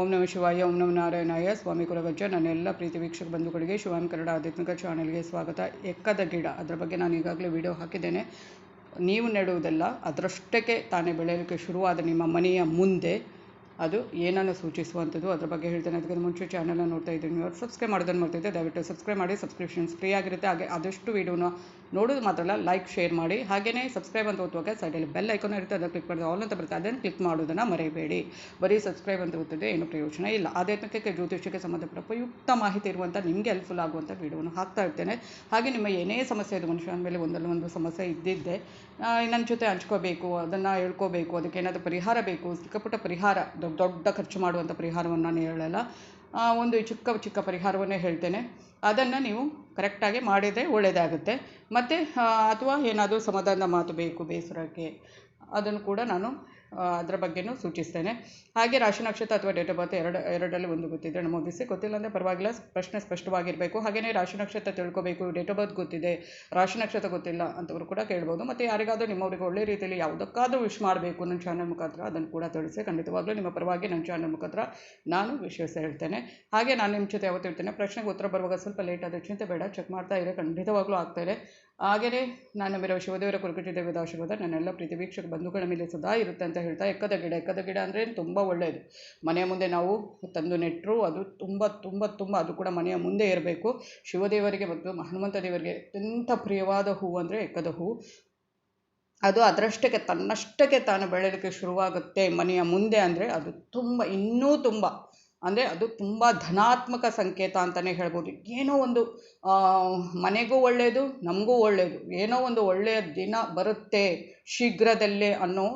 ಓಂ ನಮ ಶಿವಾಯ, ಓಂ ನಮ ನಾರಾಯಣಾಯ. ಸ್ವಾಮಿ ಕುಲಗಜ್ಜ, ನನ್ನೆಲ್ಲ ಪ್ರೀತಿ ವೀಕ್ಷಕ ಬಂಧುಗಳಿಗೆ ಶಿವಾಮ್ ಕನ್ನಡ ಆಧ್ಯಾತ್ಮಿಕ ಚಾನೆಲ್ಗೆ ಸ್ವಾಗತ. ಎಕ್ಕದ ಗಿಡ, ಅದರ ಬಗ್ಗೆ ನಾನು ಈಗಾಗಲೇ ವಿಡಿಯೋ ಹಾಕಿದ್ದೇನೆ. ನೀವು ನೆಡುವುದಲ್ಲ, ಅದರಷ್ಟಕ್ಕೆ ತಾನೇ ಬೆಳೆಯಲಿಕ್ಕೆ ಶುರುವಾದ ನಿಮ್ಮ ಮನೆಯ ಮುಂದೆ. ಅದು ಏನನ್ನು ಸೂಚಿಸುವಂಥದ್ದು, ಅದರ ಬಗ್ಗೆ ಹೇಳ್ತೇನೆ. ಅದಕ್ಕೆ ಮುಂಚೆ ಚಾನಲ್ನ ನೋಡ್ತಾ ಇದ್ದೀನಿ ನೀವು ಸಬ್ಸ್ಕ್ರೈಬ್ ಮಾಡೋದನ್ನು ಮಾಡ್ತಿದ್ದೆ ದಯವಿಟ್ಟು ಸಬ್ಸ್ಕ್ರೈಬ್ ಮಾಡಿ, ಸಬ್ಸ್ಕ್ರಿಪ್ಷನ್ಸ್ ಫ್ರೀ ಆಗಿರುತ್ತೆ. ಹಾಗೆ ಆದಷ್ಟು ವೀಡಿಯೋನ ನೋಡೋದು ಮಾತ್ರ ಅಲ್ಲ ಲೈಕ್ ಶೇರ್ ಮಾಡಿ. ಹಾಗೆಯೇ ಸಬ್ಸ್ಕ್ರೈಬ್ ಅಂತ ಓದುವಾಗ ಸೈಡಲ್ಲಿ ಬೆಲ್ ಐಕಾನ್ ಇರುತ್ತೆ, ಅದನ್ನು ಕ್ಲಿಕ್ ಮಾಡಿದ್ರೆ ಆಲ್ ಅಂತ ಬರುತ್ತೆ. ಅದನ್ನು ಕ್ಲಿಕ್ ಮಾಡೋದನ್ನು ಮರೆಯಬೇಡಿ. ಬರೀ ಸಬ್ಸ್ಕ್ರೈಬ್ ಅಂತ ಓದ್ತಿದೆ ಏನು ಪ್ರಯೋಜನ ಇಲ್ಲ. ಆಧ್ಯಾತ್ಮಿಕಕ್ಕೆ, ಜ್ಯೋತಿಷ್ಯಕ್ಕೆ ಸಂಬಂಧಪಟ್ಟ ಉಪಯುಕ್ತ ಮಾಹಿತಿ ಇರುವಂಥ ನಿಮಗೆ ಹೆಲ್ಪ್ಫುಲ್ ಆಗುವಂಥ ವೀಡಿಯೋನ ಹಾಕ್ತಾ ಇರ್ತೇನೆ. ಹಾಗೆ ನಿಮ್ಮ ಏನೇ ಸಮಸ್ಯೆ ಇದು ಮನುಷ್ಯನ ಮೇಲೆ ಒಂದಲ್ಲ ಒಂದು ಸಮಸ್ಯೆ ಇದ್ದಿದ್ದೆ ನನ್ನ ಜೊತೆ ಹಂಚ್ಕೋಬೇಕು, ಅದನ್ನು ಹೇಳ್ಕೋಬೇಕು, ಅದಕ್ಕೆ ಏನಾದರೂ ಪರಿಹಾರ ಬೇಕು, ಸಿಕ್ಕಾಪಟ್ಟ ಪರಿಹಾರ, ದೊಡ್ಡ ದೊಡ್ಡ ಖರ್ಚು ಮಾಡುವಂಥ ಪರಿಹಾರವನ್ನು ನಾನು ಹೇಳಲ್ಲ. ಒಂದು ಚಿಕ್ಕ ಚಿಕ್ಕ ಪರಿಹಾರವನ್ನೇ ಹೇಳ್ತೇನೆ. ಅದನ್ನು ನೀವು ಕರೆಕ್ಟಾಗಿ ಮಾಡಿದರೆ ಒಳ್ಳೆಯದಾಗುತ್ತೆ ಮತ್ತು ಅಥವಾ ಏನಾದರೂ ಸಮಾಧಾನದ ಮಾತು ಬೇಕು ಬೇಸರಕ್ಕೆ, ಅದನ್ನು ಕೂಡ ನಾನು ಅದರ ಬಗ್ಗೆನೂ ಸೂಚಿಸ್ತೇನೆ. ಹಾಗೆ ರಾಶಿ ನಕ್ಷತ್ರ ಅಥವಾ ಡೇಟ್ ಆಫ್ ಬರ್ತ್ ಎರಡು ಎರಡರಲ್ಲಿ ಒಂದು ಗೊತ್ತಿದ್ದರೆ ನಮೂದಿಸಿ ಗೊತ್ತಿಲ್ಲ ಅಂದರೆ ಪರವಾಗಿಲ್ಲ, ಪ್ರಶ್ನೆ ಸ್ಪಷ್ಟವಾಗಿರಬೇಕು. ಹಾಗೆಯೇ ರಾಶಿ ನಕ್ಷತ್ರ ತಿಳ್ಕೋಬೇಕು ಡೇಟ್ ಆಫ್ ಬರ್ತ್ ಗೊತ್ತಿದೆ, ರಾಶಿ ನಕ್ಷತ್ರ ಗೊತ್ತಿಲ್ಲ ಅಂತವರು ಕೂಡ ಕೇಳ್ಬೋದು. ಮತ್ತು ಯಾರಿಗಾದರೂ ನಿಮ್ಮವರಿಗೆ ಒಳ್ಳೆ ರೀತಿಯಲ್ಲಿ ಯಾವುದಕ್ಕಾದರೂ ವಿಶ್ ಮಾಡಬೇಕು ನನ್ನ ಚಾನಲ್ ಮುಖಾಂತರ, ಅದನ್ನು ಕೂಡ ತಿಳಿಸಿ. ಖಂಡಿತವಾಗ್ಲೂ ನಿಮ್ಮ ಪರವಾಗಿ ನನ್ನ ಚಾನಲ್ ಮುಖಾಂತರ ನಾನು ವಿಶ್ವಾಸ ಹೇಳ್ತೇನೆ. ಹಾಗೆ ನಾನು ನಿಮ್ಮ ಜೊತೆ ಯಾವತ್ತು ಹೇಳ್ತೇನೆ ಪ್ರಶ್ನೆಗೆ ಉತ್ತರ ಬರುವಾಗ ಸ್ವಲ್ಪ ಲೇಟ್ ಆದ ಚಿಂತೆ ಬೇಡ ಚೆಕ್ ಮಾಡ್ತಾ ಇದೆ ಖಂಡಿತವಾಗ್ಲೂ ಆಗ್ತಾ ಇದೆ. ಹಾಗೆಯೇ ನಾನು ಮೇರೆ ಶಿವದೇವರ ಕುರುಕುಟಿ ದೇವದ ಆಶೀರ್ವಾದ ನನ್ನೆಲ್ಲ ಪ್ರೀತಿ ವೀಕ್ಷಕ ಬಂಧುಗಳ ಮೇಲೆ ಸದಾ ಇರುತ್ತೆ ಅಂತ ಹೇಳ್ತಾ ಎಕ್ಕದ ಗಿಡ ಎಕ್ಕದ ಗಿಡ ಅಂದರೆ ತುಂಬ ಒಳ್ಳೆಯದು ಮನೆಯ ಮುಂದೆ ನಾವು ತಂದು ನೆಟ್ಟರು ಅದು ತುಂಬ ತುಂಬ ತುಂಬ, ಅದು ಕೂಡ ಮನೆಯ ಮುಂದೆ ಇರಬೇಕು. ಶಿವದೇವರಿಗೆ ಮತ್ತು ಹನುಮಂತ ದೇವರಿಗೆ ಅತ್ಯಂತ ಪ್ರಿಯವಾದ ಹೂವು ಅಂದರೆ ಎಕ್ಕದ ಹೂವು ಅದು ಅದರಷ್ಟಕ್ಕೆ, ತನ್ನಷ್ಟಕ್ಕೆ ತಾನು ಬೆಳೆಯೋದಕ್ಕೆ ಶುರುವಾಗುತ್ತೆ ಮನೆಯ ಮುಂದೆ ಅಂದರೆ ಅದು ತುಂಬ, ಇನ್ನೂ ತುಂಬ. ಅಂದರೆ ಅದು ತುಂಬ ಧನಾತ್ಮಕ ಸಂಕೇತ ಅಂತಲೇ ಹೇಳ್ಬೋದು. ಏನೋ ಒಂದು ಮನೆಗೂ ಒಳ್ಳೆಯದು ನಮಗೂ ಒಳ್ಳೆಯದು ಏನೋ ಒಂದು ಒಳ್ಳೆಯ ದಿನ ಬರುತ್ತೆ ಶೀಘ್ರದಲ್ಲೇ ಅನ್ನೋ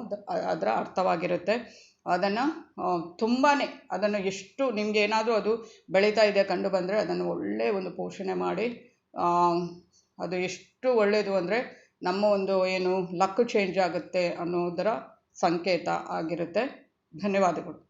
ಅದರ ಅರ್ಥವಾಗಿರುತ್ತೆ. ಅದನ್ನು ತುಂಬಾ ಅದನ್ನು ಎಷ್ಟು ನಿಮಗೆ ಏನಾದರೂ ಅದು ಬೆಳೀತಾ ಇದೆ ಕಂಡು ಬಂದರೆ ಅದನ್ನು ಒಳ್ಳೆಯ ಒಂದು ಪೋಷಣೆ ಮಾಡಿ ಅದು ಎಷ್ಟು ಒಳ್ಳೆಯದು ಅಂದರೆ ನಮ್ಮ ಒಂದು ಏನು ಲಕ್ ಚೇಂಜ್ ಆಗುತ್ತೆ ಅನ್ನೋದರ ಸಂಕೇತ ಆಗಿರುತ್ತೆ. ಧನ್ಯವಾದಗಳು.